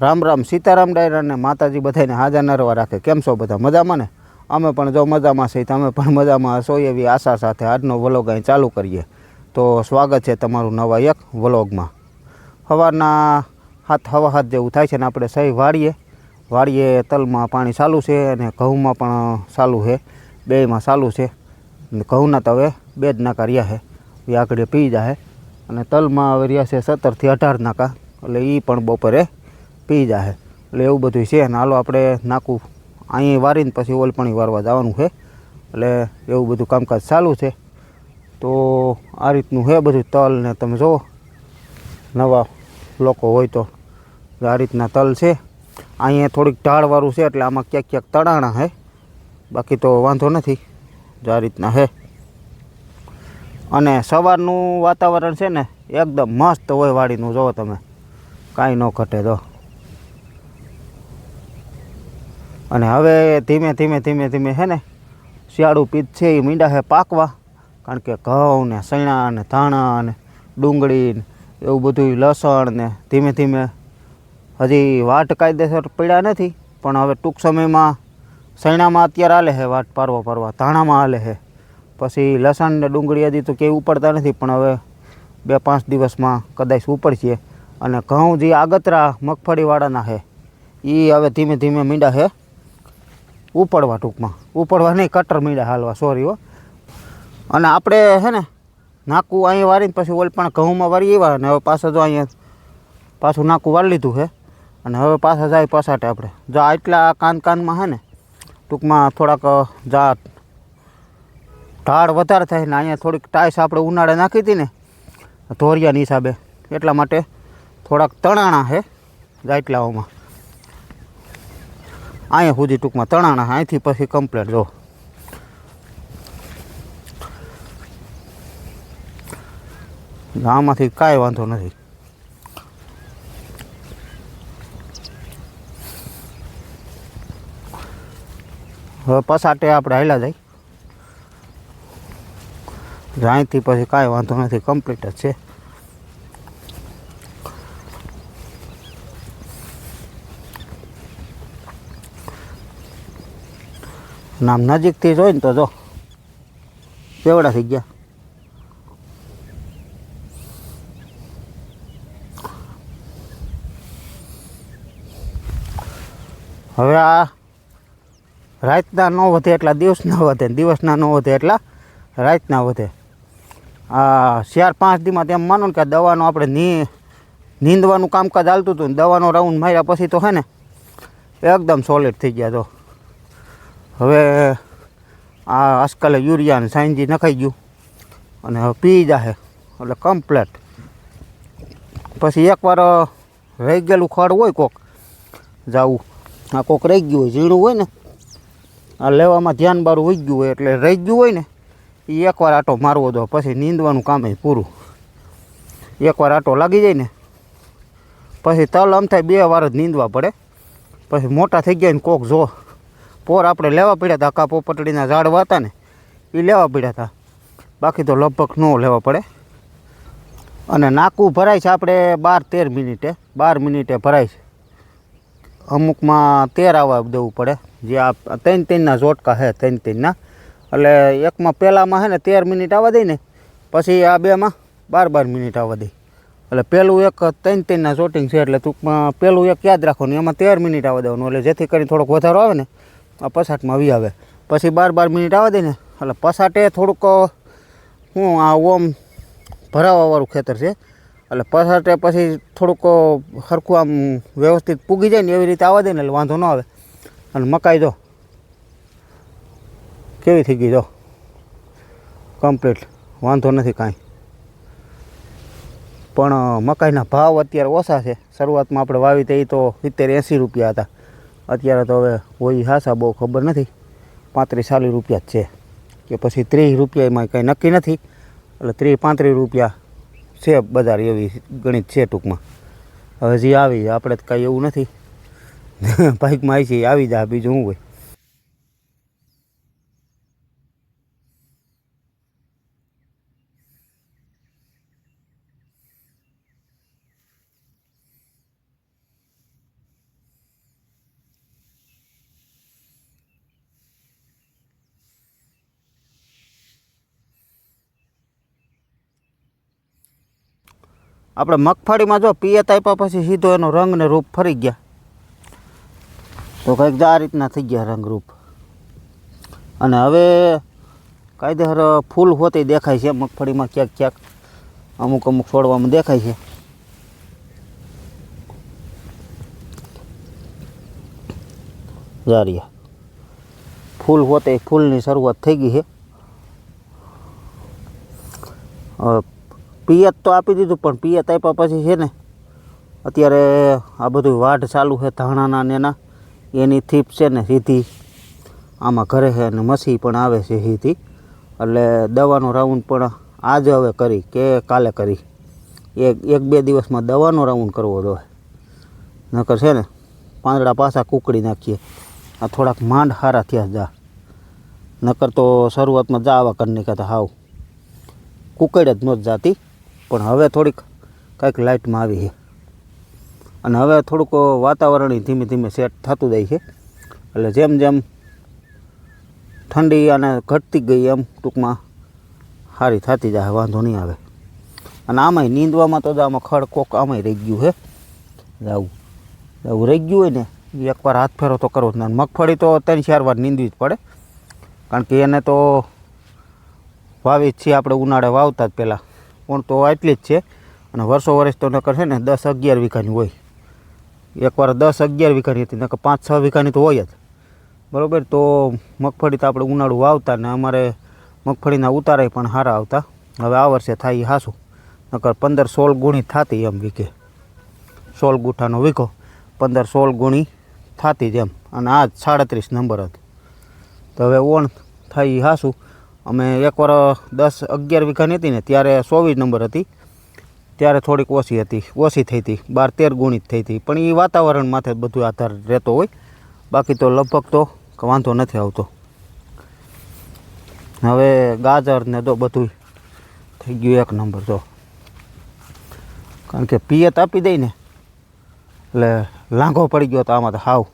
રામ રામ સીતારામ ડાયરાને માતાજી બધાને હાજર નરવા રાખે. કેમ છો બધા? મજામાં ને? અમે પણ જો મજામાં છીએ, તમે પણ મજામાં હશો એવી આશા સાથે આજનો વ્લોગ અહીં ચાલુ કરીએ. તો સ્વાગત છે તમારું નવા એક વ્લોગમાં. સવારના હાથ હવા હાથ જેવું થાય છે ને આપણે સહી વાળીએ. વાળીએ તલમાં પાણી ચાલુ છે અને ઘઉંમાં પણ ચાલુ છે. બેયમાં ચાલુ છે. ઘઉંના તો હવે બે જ નાકા રહ્યા છે. એ આગળ પી જાય અને તલમાં હવે રહ્યા છે સત્તરથી અઢાર નાકા. એટલે એ પણ બપોરે પી જાય એટલે એવું બધું છે. ને હાલો આપણે નાખું અહીં વારીને પછી ઓલપણી વારવા જવાનું છે. એટલે એવું બધું કામકાજ ચાલુ છે. તો આ રીતનું છે બધું તલ ને તમે જુઓ નવા લોકો હોય તો આ રીતના તલ છે. અહીંયા થોડીક ઢાળવાળું છે એટલે આમાં ક્યાંક ક્યાંક તળાણા છે. બાકી તો વાંધો નથી. જો આ રીતના છે. અને સવારનું વાતાવરણ છે ને, એકદમ મસ્ત હોય વાડીનું જુઓ તમે. કાંઈ ન ઘટે તો. અને હવે ધીમે ધીમે ધીમે ધીમે હે ને શિયાળું પીત છે એ મીંડા છે પાકવા. કારણ કે ઘઉં ને સૈણા ને ધાણા ને ડુંગળી ને એવું બધું લસણ ને ધીમે ધીમે હજી વાટ કાયદેસર પડ્યા નથી, પણ હવે ટૂંક સમયમાં સૈણામાં અત્યારે હાલે છે વાટ પારવા પારવા, ધાણામાં હાલે છે પછી લસણ ને ડુંગળી હજી તો ક્યાંય ઉપડતા નથી, પણ હવે બે પાંચ દિવસમાં કદાચ ઉપડશે. અને ઘઉં જે આગતરા મગફળીવાળાના છે એ હવે ધીમે ધીમે મીંડા છે ઉપડવા ટૂંકમાં. ઉપડવા નહીં, કટર મીડા હાલવા સોરી હો. અને આપણે છે ને, નાકું અહીંયા વારીને પછી ઓલ પણ ઘઉંમાં વારી એવા અને હવે પાછા જો અહીંયા પાછું નાકું વાળી લીધું છે અને હવે પાછા જાય પસાટે આપણે. જો આટલા કાન કાનમાં છે ને, ટૂંકમાં થોડાક જા, ઢાળ વધારે થાય ને અહીંયા થોડીક ટાઈસ આપણે ઉનાળે નાખી હતી ને, ધોરિયાની હિસાબે. એટલા માટે થોડાક તણાણા છે જાટલાઓમાં અહીંયા સુધી ટૂંકમાં તણાણા. અહીંથી પછી કમ્પ્લેટ જો. આમાંથી કાંઈ વાંધો નથી. હવે પસાટે આપણે હાલ્યા જાય. અહીંથી પછી કાંઈ વાંધો નથી કમ્પ્લીટ જ છે. નામ નજીકથી જોઈ ને તો જો કેવડા થઈ ગયા. હવે આ રાતના ન વધે એટલા દિવસના વધે, દિવસના ન વધે એટલા રાતના વધે. આ ચાર પાંચ દીમાં તેમ માનો ને કે દવાનું આપણે ની, નીંદવાનું કામકાજ ચાલતું હતું ને, દવાનો રાઉન્ડ માર્યા પછી તો હે ને, એકદમ સોલિડ થઈ ગયા તો હવે આ આજકાલે યુરિયા ને સાંજી નખાઈ ગયું અને પી જાહે, એટલે કમ્પ્લેટ પછી એકવાર રહી ગયેલું ખડ હોય કોક, જાવું. આ કોક રહી ગયું હોય, ઝીણું હોય ને, આ લેવામાં ધ્યાન બારું વહી ગયું હોય એટલે રહી ગયું હોય ને એ એકવાર આટો મારવો દો, પછી નીંદવાનું કામ ય પૂરું. એકવાર આટો લાગી જાય ને, પછી તલ આમ થાય બે વાર જ નીંદવા પડે. પછી મોટા થઈ ગયા ને કોક જો પોર આપણે લેવા પડ્યા હતા, આખા પોપટડીના ઝાડવા હતા ને એ લેવા પડ્યા હતા. બાકી તો લગભગ ન લેવા પડે. અને નાકું ભરાય છે આપણે બાર તેર મિનિટે, બાર મિનિટે ભરાય છે. અમુકમાં તેર આવવા દેવું પડે, જે આ ત્રણ ત્રણના ઝોટકા છે, ત્રણ ત્રણના. એટલે એકમાં પહેલાંમાં છે ને તેર મિનિટ આવવા દઈ ને, પછી આ બેમાં બાર બાર મિનિટ આવવા દઈ એટલે પહેલું એક ત્રણ ત્રણના શોટિંગ છે, એટલે ટૂંકમાં પહેલું એક યાદ રાખવાનું, એમાં તેર મિનિટ આવવા દેવાનું, એટલે જેથી કરીને થોડોક વધારો આવે ને આ પસાટમાં આવી આવે. પછી બાર બાર મિનિટ આવવા દે ને, એટલે પસાટે થોડુંક, હું આ ઓમ ભરાવાવાળું ખેતર છે. એટલે પસાટે પછી થોડુંક સરખું આમ વ્યવસ્થિત પૂગી જાય ને એવી રીતે આવવા દે ને, એટલે વાંધો ન આવે. અને મકાઈ જો કેવી થઈ ગઈ જો? કમ્પ્લીટ. વાંધો નથી કાંઈ. પણ મકાઈના ભાવ અત્યારે ઓછા છે. શરૂઆતમાં આપણે વાવી તે તો સિત્તેર એંસી રૂપિયા હતા. અત્યારે તો હવે હોય હાસા બહુ ખબર નથી. પાંત્રીસ ચાલીસ રૂપિયા જ છે. કે પછી ત્રીસ રૂપિયામાં કંઈ નક્કી નથી. એટલે ત્રીસ પાંત્રીસ રૂપિયા છે બજાર એવી ગણિત છે ટૂંકમાં. હવે જે આવી, આપણે તો કાંઈ એવું નથી. બાઇકમાં આવી છે આવી જાય બીજું શું હોય? આપણે મગફળીમાં જો પિયત આપ્યા પછી સીધો એનો રંગ ને રૂપ ફરી ગયા. તો કંઈક આ રીતના થઈ ગયા રંગરૂપ. અને હવે કાયદેસર ફૂલ હોતી દેખાય છે, મગફળીમાં ક્યાંક ક્યાંક અમુક અમુક છોડવામાં દેખાય છે. જારિયા. ફૂલ હોતે ફૂલની શરૂઆત થઈ ગઈ છે. પિયત તો આપી દીધું, પણ પિયત આપ્યા પછી છે ને, અત્યારે આ બધું વાઢ ચાલુ છે ધાણાના ને એના, એની થીપ છે ને સીધી, આમાં ઘરે છે અને મસી પણ આવે છે સીધી, એટલે દવાનો રાઉન્ડ પણ આજે હવે કરી કે કાલે કરી, એક એક બે દિવસમાં દવાનો રાઉન્ડ કરવો જોઈએ નકર છે ને, પાંદડા પાછા કુકડી નાખીએ, આ થોડાક માંડ હારા થયા જા, નકર તો શરૂઆતમાં જા આવા કરી નાખ્યા હાવ, કુકડ જ નહોતી જાતી પણ હવે થોડીક કાંઈક લાઇટમાં આવી છે. અને હવે થોડુંક વાતાવરણ ધીમે ધીમે સેટ થતું જાય છે. એટલે જેમ જેમ ઠંડી અને ઘટતી ગઈ એમ ટૂંકમાં સારી થતી જાય, વાંધો નહીં આવે. અને આમાંય નીંદવામાં તો આમાં ખડ કોક આમાંય રહી ગયું છે. આવું આવું રહી ગયું હોય ને એકવાર હાથ ફેરો તો કરવો જ ના મગફળી તો ત્રણ ચાર વાર નીંદવી જ પડે. કારણ કે એને તો વાવી જ છીએ આપણે ઉનાળે વાવતા જ પહેલાં. પણ તો આટલી જ છે. અને વર્ષો વર્ષ તો નકર છે ને દસ અગિયાર વીઘાની હોય. એકવાર દસ અગિયાર વીઘાની હતી, નકર પાંચ છ વીઘાની તો હોય જ. બરાબર? તો મગફળી તો આપણે ઉનાળું વાવતા ને અમારે મગફળીના ઉતારાય પણ સારા આવતા. હવે આ વર્ષે થાય એ હાસું. નકર પંદર સોળ ગુણી થતી એમ વીઘે. સોળ ગુઠાનો વીઘો, પંદર સોળ ગુણી થતી જ એમ. અને આ સાડત્રીસ નંબર હતો તો હવે ઓણ થાય એ હાસું. અમે એકવાર દસ અગિયાર વીઘાની હતી ને ત્યારે ચોવીસ નંબર હતી. ત્યારે થોડીક ઓછી હતી, ઓછી થઈ હતી, બાર તેર ગુણિત થઈ હતી. પણ એ વાતાવરણ માથે બધું આધાર રહેતો હોય. બાકી તો લગભગ તો વાંધો નથી આવતો. હવે ગાજર ને તો બધું થઈ ગયું એક નંબર તો. કારણ કે પિયત આપી દઈ ને, એટલે લાંઘો પડી ગયો તો આમાં તો હાવ.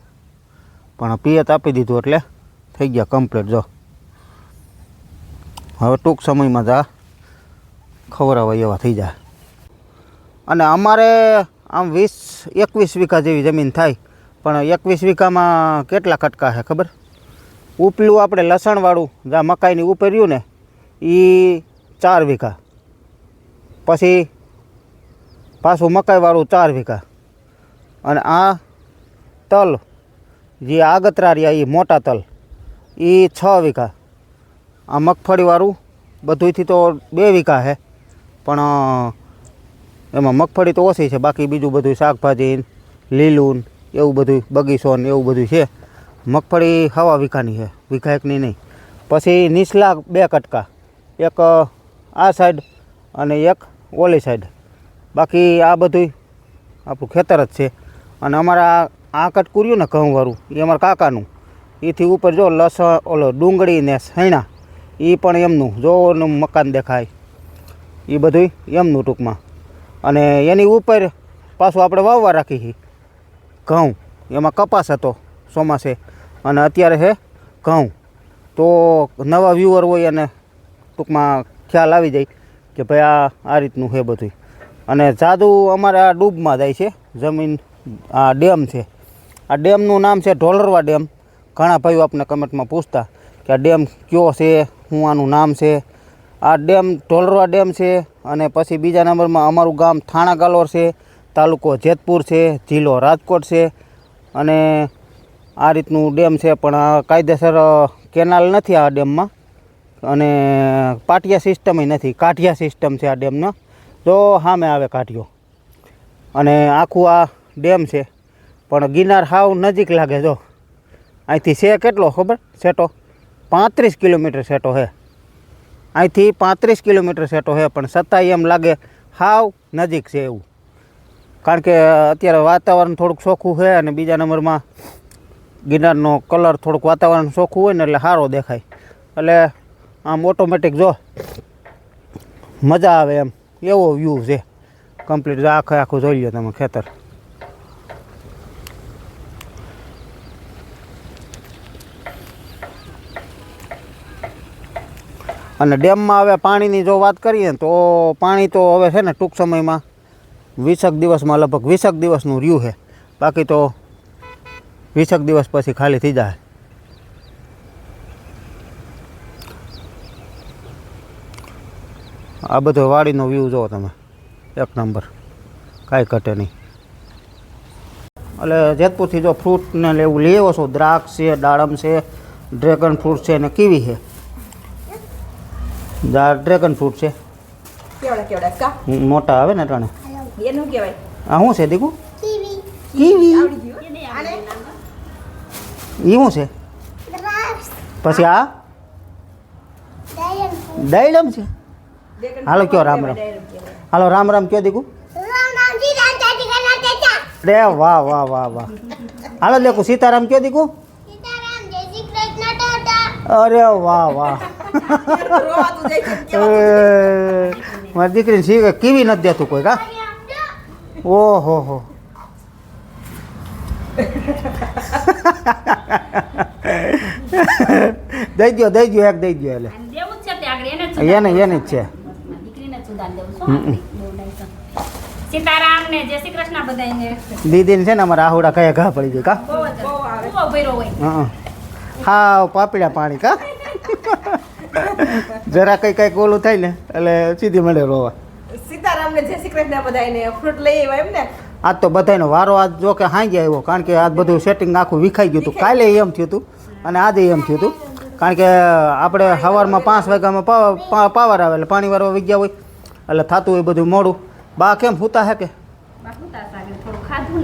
પણ પિયત આપી દીધું એટલે થઈ ગયા કમ્પ્લીટ જો. હવે ટૂંક સમયમાં જા ખવરાવા એવા થઈ જાય. અને અમારે આમ વીસ, એકવીસ વીઘા જેવી જમીન થાય, પણ એકવીસ વીઘામાં કેટલા કટકા છે ખબર? ઉપલું આપણે લસણવાળું જ્યાં મકાઈની ઉપેર્યું ને એ ચાર વીઘા. પછી પાછું મકાઈવાળું ચાર વીઘા. અને આ તલ, જે આગતરા રહ્યા એ મોટા તલ એ છ વીઘા. આ મગફળીવાળું બધુંયથી તો બે વીઘા છે પણ એમાં મગફળી તો ઓછી છે. બાકી બીજું બધું શાકભાજી, લીલું, એવું બધું બગીચો ને એવું બધું છે. મગફળી હવા વીઘાની છે વીઘા એકની નહીં. પછી નીચલા બે કટકા. એક આ સાઈડ અને એક ઓલી સાઈડ. બાકી આ બધું આપણું ખેતર જ છે. અને અમારા આ કટકું રહ્યું ને ઘઉંવાળું, એ અમારા કાકાનું. એથી ઉપર જો લસણ, ઓલો ડુંગળી ને સૈણા એ પણ એમનું, જો મકાન દેખાય. એ બધું એમનું ટૂંકમાં. અને એની ઉપર પાછું આપણે વાવવા રાખી છીએ ઘઉં. એમાં કપાસ હતો ચોમાસે. અને અત્યારે છે ઘઉં. તો નવા વ્યૂઅર હોય અને ટૂંકમાં ખ્યાલ આવી જાય કે ભાઈ આ આ રીતનું છે બધું અને જાદુ અમારે આ ડૂબમાં જાય છે, જમીન, આ ડેમ છે. આ ડેમનું નામ છે ઢોલરવા ડેમ. ઘણા ભાઈઓ આપણે કમેન્ટમાં પૂછતા કે આ ડેમ કયો છે શું આનું નામ છે. આ ડેમ ઢોલરવા ડેમ છે અને પછી બીજા નંબરમાં અમારું ગામ થાણા ગાલોર છે, તાલુકો જેતપુર છે, જિલ્લો રાજકોટ છે અને આ રીતનું ડેમ છે, પણ આ કાયદેસર કેનાલ નથી આ ડેમમાં અને પાટિયા સિસ્ટમ નથી, કાઠિયા સિસ્ટમ છે આ ડેમનો. તો સામે આવે કાઠિયો. અને આખું આ ડેમ છે, પણ ગિરનાર હાવ નજીક લાગે જો. અહીંથી છે કેટલો ખબર? સેટો પાંત્રીસ કિલોમીટર સેટો છે અહીંથી પાંત્રીસ કિલોમીટર સેટો છે પણ છતાંય એમ લાગે હાવ નજીક છે એવું. કારણ કે અત્યારે વાતાવરણ થોડુંક ચોખ્ખું છે અને બીજા નંબરમાં ગિરનારનો કલર થોડુંક વાતાવરણ ચોખ્ખું હોય ને એટલે સારો દેખાય. એટલે આમ ઓટોમેટિક જો મજા આવે એમ. એવો વ્યૂ છે. કમ્પ્લીટ આખે આખું જોઈ લો તમે ખેતર. અને ડેમમાં હવે પાણીની જો વાત કરીએ તો પાણી તો હવે છે ને ટૂંક સમયમાં વીસેક દિવસમાં લગભગ વીસેક દિવસનું રહ્યું છે. બાકી તો વીસેક દિવસ પછી ખાલી થઈ જાય. આ બધો વાડીનો વ્યૂ જુઓ તમે. એક નંબર. કાંઈ ઘટે નહીં. એટલે જેતપુરથી જો ફ્રૂટને લેવું લેવો છો, દ્રાક્ષ છે, દાડમ છે ડ્રેગન ફ્રૂટ છે ને કીવી છે? ડ્રેગન ફ્રૂટ છે કેવડા કેવડા કા મોટા આવે ને ત્રણે એનું કહેવાય આ શું છે દીકુ Kiwi, કીવી આવડી ગયું આને એ શું છે drugs, પછી આ diamond food. દાયડમ છે ડેકન હાલો કયો રામ રામ. ડાયરેક્ટ કહેવાય. હાલો રામ રામ કયો દીકુ Ramji dan jadi kena caca. રે વાહ વાહ વાહ વાહ હાલો દેખું સીતારામ કયો દીકુ Kita ram jadi Krishna Tata. અરે વાહ વાહ મારી દીકરીને શીખે કેવી નથી દેતું કોઈ કા? ઓહો હો. દઈ દો દઈ દો એક દઈ દો એટલે. એને એને જ છે. દીદીને છે ને અમારા આહુડા કયા ઘા પડી જાય કા. હા પાપડ્યા પાણી કા? જરા કઈ કઈ ઓલું થાય ને એટલે સીધી મળે રોવા. સીતારામને જય શ્રી કૃષ્ણ બધાને ફ્રૂટ લઈ આવ્યા એમ ને આજ તો બધાનો વારો આજ જો કે હાંગી આવ્યો કારણ કે આજ બધું સેટિંગ આખું વિખાઈ ગયું હતું. કાલે એમ થયું હતું અને આજે એમ થયું હતું. કારણ કે આપણે સવારમાં પાંચ વાગ્યામાં પાવર પા- પાવર આવે એટલે પાણી વારવા વિગ્યા હોય એટલે થતું હોય બધું મોડું. બા કેમ સૂતા હે કે? ખાધું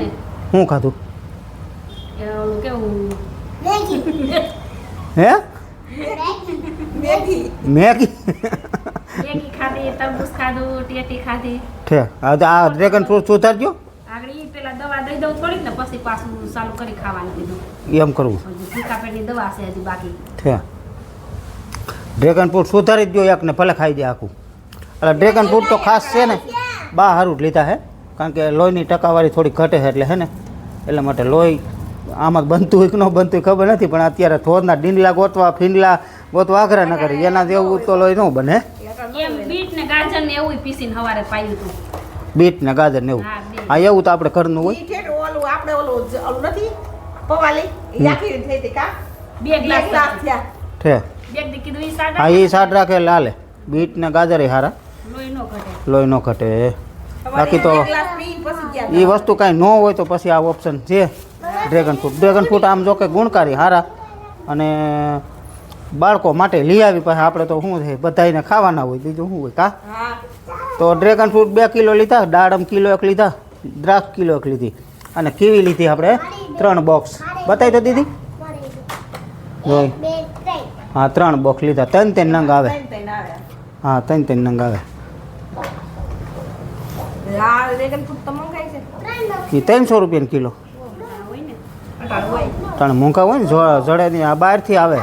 શું ખાધું? હે? મેગી. મેગી? મેગી ખાધી તરબૂચ ખાધું ટેટી ખાધી. ઠે હવે આ ડ્રેગન ફ્રૂટ સુધારજો આગળ ઈ પેલા દવા દઈ દઉં થોડીક ને પછી પાછું ચાલુ કરી ખાવાનું કીધું એમ કરવું. હજી પેટની દવા છે હજી બાકી. ઠે. ડ્રેગન ફ્રૂટ સુધારી જ દો એક ને ભલે ખાઈ દે આખું. એટલે ડ્રેગન ફ્રૂટ તો ખાસ છે ને બા સારું જ લીધા હે. કારણ કે લોહીની ટકાવારી થોડી ઘટે છે એટલે હે ને. એટલા માટે લોહી આમાં બનતું હોય કે ન બનતું હોય ખબર નથી પણ અત્યારે થોડના ડીંડલા ગોતવા ફીંડલા ગોતવા આગ્રહ ન કરી. એના જેવું તો લોહી ન બને એમ બીટ ને ગાજર ને એવું પીસીને હવારે પાયું હતું બીટ ને ગાજર ને એવું? હા, એવું તો આપણે ઘરનું હોય. છે ઓલું આપણે ઓલું ઓલું નથી? પવાલી? યાખી થઈ હતી કા? બે ગ્લાસ ગ્લાસ થયા. ઠે બે દી કીધું ઈ સાડા હા એ સાડ રાખે લાલે. બીટ ને ગાજર એ હારા. લોહી નો ઘટે. લોહી ન ઘટે બાકી તો એક ગ્લાસ પી પછી ગયા એ વસ્તુ કાંઈ ન હોય તો પછી આ ઓપ્શન છે. ડ્રેગન ફ્રૂટ ડ્રેગન ફ્રૂટ આમ જો કે ગુણકારી હારા. અને બાળકો માટે લઈ આવી પછી આપણે તો શું છે બધાને ખાવાના હોય બીજું શું હોય કા? તો ડ્રેગન ફ્રૂટ બે કિલો લીધા દાડમ કિલો એક લીધા દ્રાક્ષ કિલો એક લીધી. અને કીવી લીધી આપણે ત્રણ બોક્સ બતાવી તો દીદી હા ત્રણ બોક્સ લીધા. ત્રણ ત્રણ નંગ આવે. હા ત્રણ ત્રણ નંગ આવે. એ ત્રણસો રૂપિયાનો કિલો. ત્રણ મોંઘા હોય ને જડે નહીં આ બહારથી આવે.